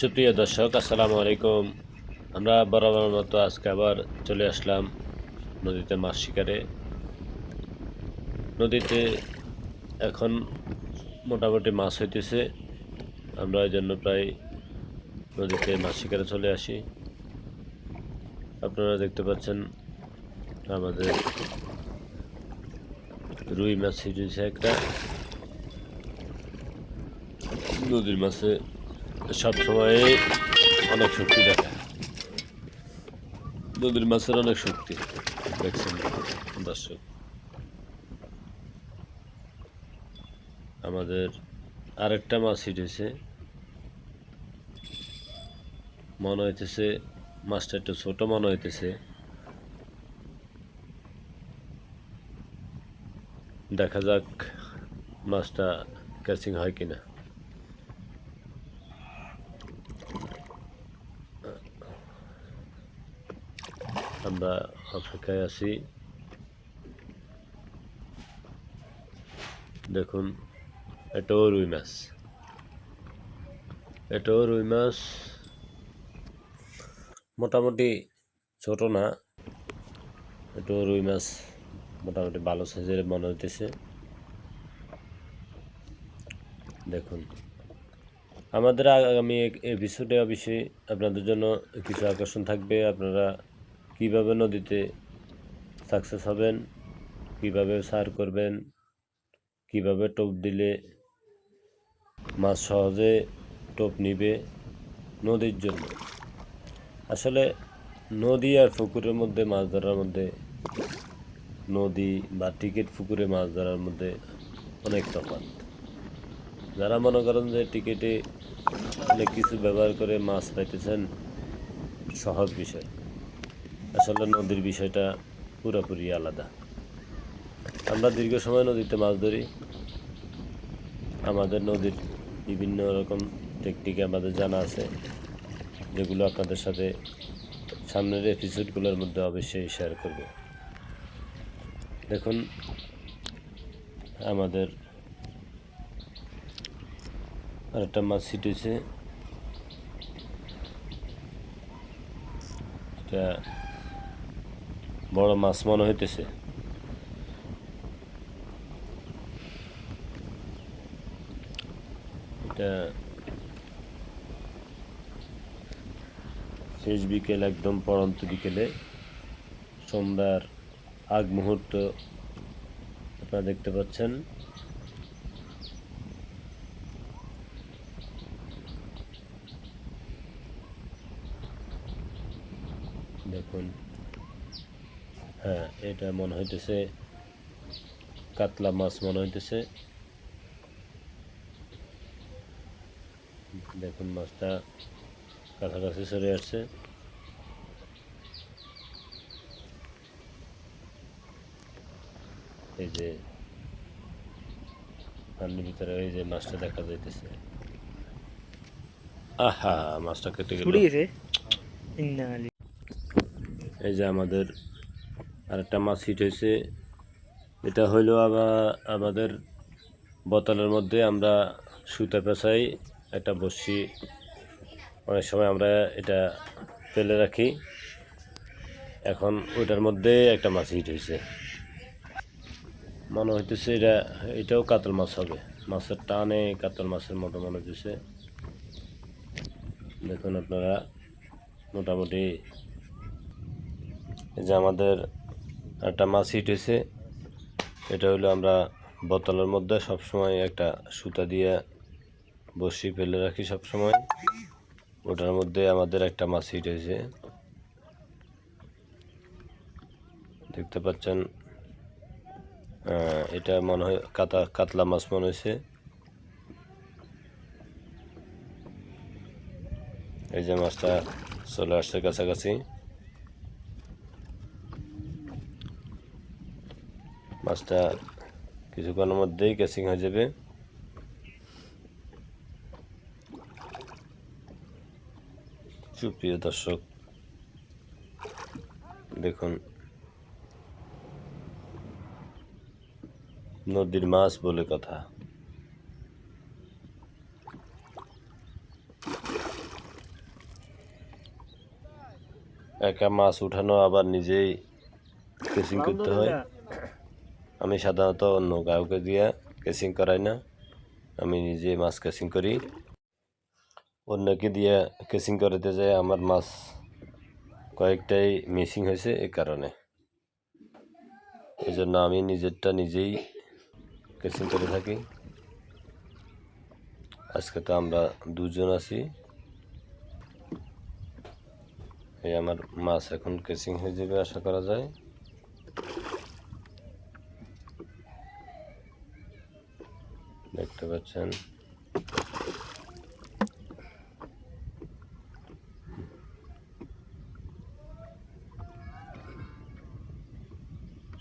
সুপ্রিয় দর্শক, আসসালামু আলাইকুম। আমরা বরাবর মতো আজকে আবার চলে আসলাম নদীতে মাছ শিকারে। নদীতে এখন মোটামুটি মাছ হইতেছে। আমরা ওই জন্য প্রায় নদীতে মাছ শিকারে চলে আসি। আপনারা দেখতে পাচ্ছেন আমাদের রুই মাছ হিটেছে একটা। নদীর মাছে সবসময় অনেক শক্তি দেখায় নদীর মাছের অনেক শক্তি দেখছেন দর্শক। আমাদের আরেকটা মাছ হিটেছে। মনে হইতেছে মাছটা একটু ছোট মনে হইতেছে। দেখা যাক মাছটা ক্যাচিং হয় কিনা। আমরা অপেক্ষায় আছি দেখুন এটাও রুই মাছ। এটাও রুই মাছ মোটামুটি ছোট না। এটাও রুই মাছ মোটামুটি ভালো সাইজের মনে হইতেছে। দেখুন, আমাদের আগামী এপিসোডে অবশ্যই আপনাদের জন্য কিছু আকর্ষণ থাকবে। আপনারা কীভাবে নদীতে সাকসেস হবেন, কীভাবে সার করবেন, কীভাবে টোপ দিলে মাছ সহজে টোপ নিবে নদীর জন্য? আসলে নদী আর পুকুরের মধ্যে মাছ ধরার মধ্যে, নদী বা টিকিট পুকুরে মাছ ধরার মধ্যে অনেক তফাৎ। যারা মনে করেন যে টিকিটে অনেক কিছু ব্যবহার করে মাছ পাইতেছেন, সহজ বিষয়। আসলে নদীর বিষয়টা পুরোপুরি আলাদা। আমরা দীর্ঘ সময় নদীতে মাছ ধরি। আমাদের নদীর বিভিন্ন রকম টেকনিক আমাদের জানা আছে, যেগুলো আপনাদের সাথে সামনের এপিসোডগুলোর মধ্যে অবশ্যই শেয়ার করব। দেখুন, আমাদের আরেকটা মাছ ছিটেছে। এটা বড় মাছ মনে হইতেছে। এটা শেষ বিকেল, একদম পরন্ত বিকেলে। সন্ধ্যার আগ মুহূর্ত আপনারা দেখতে পাচ্ছেন। দেখুন। হ্যাঁ এটা মনে হইতেছে কাতলা মাছ মনে হইতেছে। দেখুন মাছটা কাছাকাছি সরে আসছে। এই যে পানির ভিতরে এই যে মাছটা দেখা যাইতেছে। আহা মাছটা কেটে গেল। এই যে আমাদের আরেকটা মাছ হিট হয়েছে। এটা হইল আবার আমাদের বোতলের মধ্যে আমরা সুতা পেঁচাই, একটা বসি অনেক সময় আমরা এটা ফেলে রাখি। এখন ওইটার মধ্যে একটা মাছ হিট হয়েছে। মনে হইতেছে এটা, এটাও কাতল মাছ হবে। মাছের টানে কাতল মাছের মতো মনে হইতেছে। দেখুন আপনারা, মোটামুটি যে আমাদের একটা মাছ হিট হয়েছে। এটা হলো আমরা বোতলের মধ্যে সবসময় একটা সুতা দিয়ে বসি ফেলে রাখি সবসময়। ওটার মধ্যে আমাদের একটা মাছ হিট হয়েছে। দেখতে পাচ্ছেন এটা মনে হয় কাতা, কাতলা মাছ মনে হয়েছে। এই যে মাছটা চলে আসছে কাছাকাছি। মাছটা কিছুক্ষণের মধ্যেই ক্যাচিং হয়ে যাবে। সুপ্রিয় দর্শক, দেখুন। নদীর মাছ বলে কথা। একা মাছ উঠানো আবার নিজেই কেসিং করতে হয়। আমি সাধারণত অন্য কাউকে দিয়ে কেসিং করাই না। আমি নিজে মাছ কেসিং করি। অন্যকে দিয়ে কেসিং করাতে যায় আমার মাছ কয়েকটাই মিসিং হয়েছে এই কারণে। এই জন্য আমি নিজেরটা নিজেই কেসিং করে থাকি। আজকে তো আমরা দুজন আছি। এই আমার মাছ এখন কেসিং হয়ে যাবে, আশা করা যায়। দেখতে পাচ্ছেন।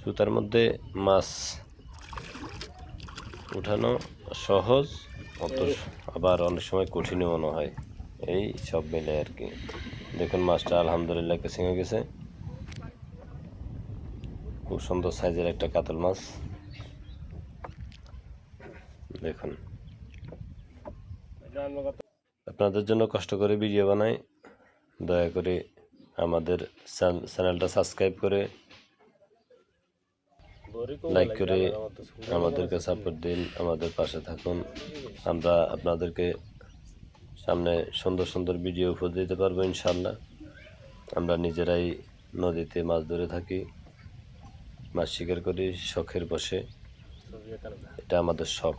সুতার মধ্যে মাছ উঠানো সহজ অত আবার অনেক সময় কঠিনও মনে হয়। এই সব মিলে আর কি। দেখুন, মাছটা আলহামদুলিল্লাহ কেসিং হয়ে গেছে। খুব সুন্দর সাইজের একটা কাতল মাছ। দেখুন। আপনাদের জন্য কষ্ট করে ভিডিও বানাই। দয়া করে আমাদের চ্যানেলটা সাবস্ক্রাইব করে লাইক করে আমাদেরকে সাপোর্ট দিন আমাদের পাশে থাকুন। আমরা আপনাদেরকে সামনে সুন্দর সুন্দর ভিডিও উপর দিতে পারব ইনশাল্লাহ আমরা নিজেরাই নদীতে মাছ ধরে থাকি মাছ শিকার করি শখের বসে। এটা আমাদের শখ।